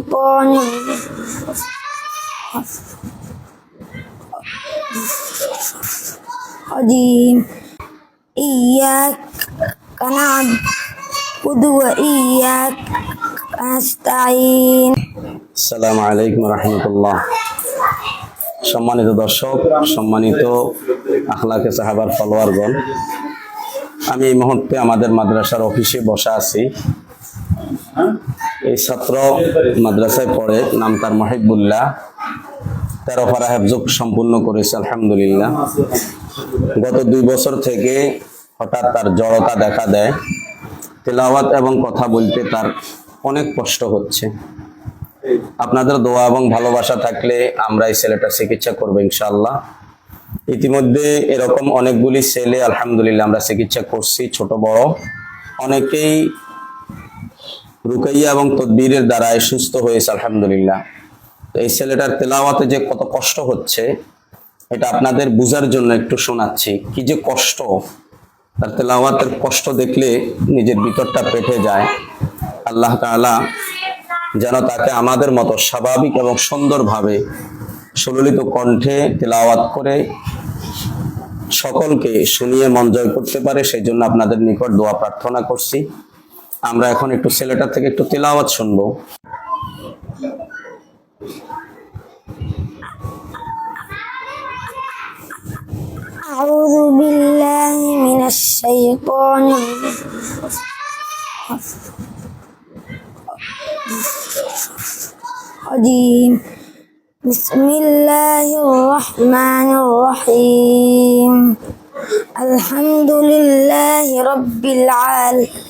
الشيطان الرجيم إياك نعبد وإياك نستعين সালাম আলাইকুম রহমতুল্লাহ সম্মানিত দর্শক সম্মানিত আখলাকে সাহাবার ফলোয়ারগণ আমি এই মুহূর্তে আমাদের মাদ্রাসার অফিসে বসা আছি এই ছাত্র মাদ্রাসায় পড়ে, নাম তার মহিবুল্লাহ। তেরো পারা হেফজুক সম্পূর্ণ করেছে, আলহামদুলিল্লাহ। গত দুই বছর থেকে হঠাৎ তার জড়তা দেখা দেয়। তেলাওয়াত এবং কথা বলতে তার অনেক কষ্ট হচ্ছে। আপনাদের দোয়া এবং ভালোবাসা থাকলে আমরা এই ছেলেটার চিকিৎসা করব ইনশাল্লাহ ইতিমধ্যে এরকম অনেকগুলি ছেলে, আলহামদুলিল্লাহ, আমরা চিকিৎসা করছি, ছোট বড়। অনেকেই রুকাইয়া এবং তদবিরের দ্বারাই সুস্থ হয়েছে, আলহামদুলিল্লাহ। এই ছেলেটার তেলাওয়াতে যে কত কষ্ট হচ্ছে, এটা আপনাদের বুঝার জন্য একটু শোনাচ্ছি। কি যে কষ্ট, তার তেলাওয়াতের কষ্ট দেখলে নিজের ভিতরটা পেটে যায়। আল্লাহ তাআলা যেন তাকে আমাদের মতো স্বাভাবিক এবং সুন্দরভাবে সুললিত কণ্ঠে তেলাওয়াত করে সকলকে শুনিয়ে মন জয় করতে পারে, সেই জন্য আপনাদের নিকট দোয়া প্রার্থনা করছি। আমরা এখন একটু ছেলেটার থেকে একটু তেলাওয়াত শুনবো أعوذ بالله من الشيطان الرجيم بسم الله الرحمن الرحيم الحمد لله رب العالمين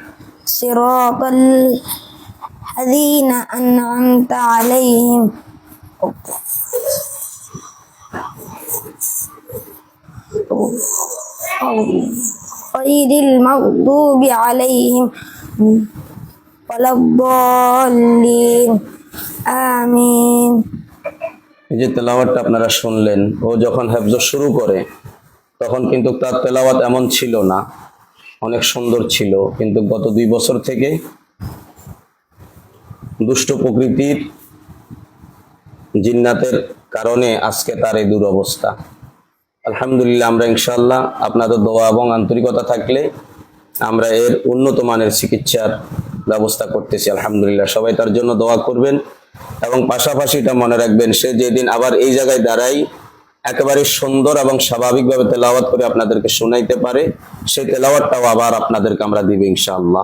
صراط الذين أنعمت عليهم غير المغضوب عليهم ولا الضالين آمين এই যে তেলাওয়াতটা আপনারা শুনলেন ও যখন হেফজ শুরু করে তখন কিন্তু তার তেলাওয়াত এমন ছিল না অনেক সুন্দর ছিল, কিন্তু গত দুই বছর থেকে দুষ্ট প্রকৃতির জিন্নাতের কারণে আজকে তার এই দুরবস্থা। আলহামদুলিল্লাহ, আমরা ইনশাল্লাহ আপনাদের দোয়া এবং আন্তরিকতা থাকলে আমরা এর উন্নত মানের চিকিৎসার ব্যবস্থা করতেছি, আলহামদুলিল্লাহ। সবাই তার জন্য দোয়া করবেন এবং পাশাপাশি এটা মনে রাখবেন, সে যেদিন আবার এই জায়গায় দাঁড়াই একেবারে সুন্দর এবং স্বাভাবিকভাবে তেলাওয়াত করে আপনাদেরকে শোনাইতে পারে। সেই তেলাওয়াতটাও আবার আপনাদেরকে আমরা দিব ইনশাআল্লাহ।